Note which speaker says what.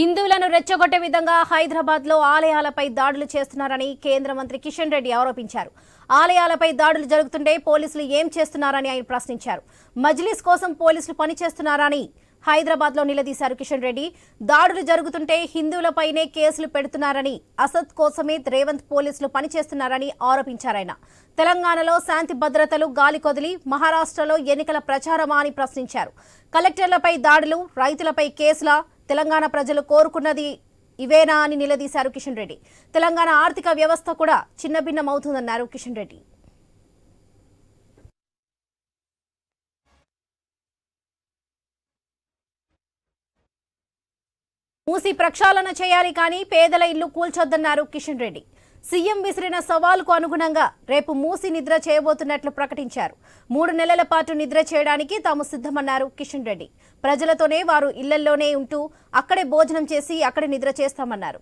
Speaker 1: హిందువులను రెచ్చగొట్టే విధంగా హైదరాబాద్లో ఆలయాలపై దాడులు చేస్తున్నారని కేంద్ర మంత్రి కిషన్ రెడ్డి ఆరోపించారు. ఆలయాలపై దాడులు జరుగుతుంటే పోలీసులు ఏం చేస్తున్నారని ఆయన ప్రశ్నించారు. మజ్లిస్ కోసం పోలీసులు పనిచేస్తున్నారని హైదరాబాద్లో నిలదీశారు కిషన్ రెడ్డి. దాడులు జరుగుతుంటే హిందువులపైనే కేసులు పెడుతున్నారని అసద్ కోసమే రేవంత్ పోలీసులు పనిచేస్తున్నారని ఆరోపించారాయన తెలంగాణలో శాంతి భద్రతలు గాలి కొదిలి మహారాష్ట్రలో ఎన్నికల ప్రచారమా అని ప్రశ్నించారు. కలెక్టర్లపై దాడులు రైతులపై కేసుల తెలంగాణ ప్రజలు కోరుకున్నది ఇవేనా అని నిలదీశారు కిషన్ రెడ్డి. తెలంగాణ ఆర్థిక వ్యవస్థ కూడా చిన్నభిన్నమవుతుందన్నారు కిషన్ రెడ్డి. మూసి ప్రక్షాళన చేయాలి కానీ పేదల ఇల్లు కూల్చొద్దన్నారు కిషన్ రెడ్డి. సీఎం విసిరిన సవాలుకు అనుగుణంగా రేపు మూసి నిద్ర చేయబోతున్నట్లు ప్రకటించారు. మూడు నెలల పాటు నిద్ర చేయడానికి తాము సిద్ధమన్నారు కిషన్ రెడ్డి. ప్రజలతోనే వారు ఇళ్ళల్లోనే ఉంటూ అక్కడే భోజనం చేసి అక్కడే నిద్ర చేస్తామన్నారు.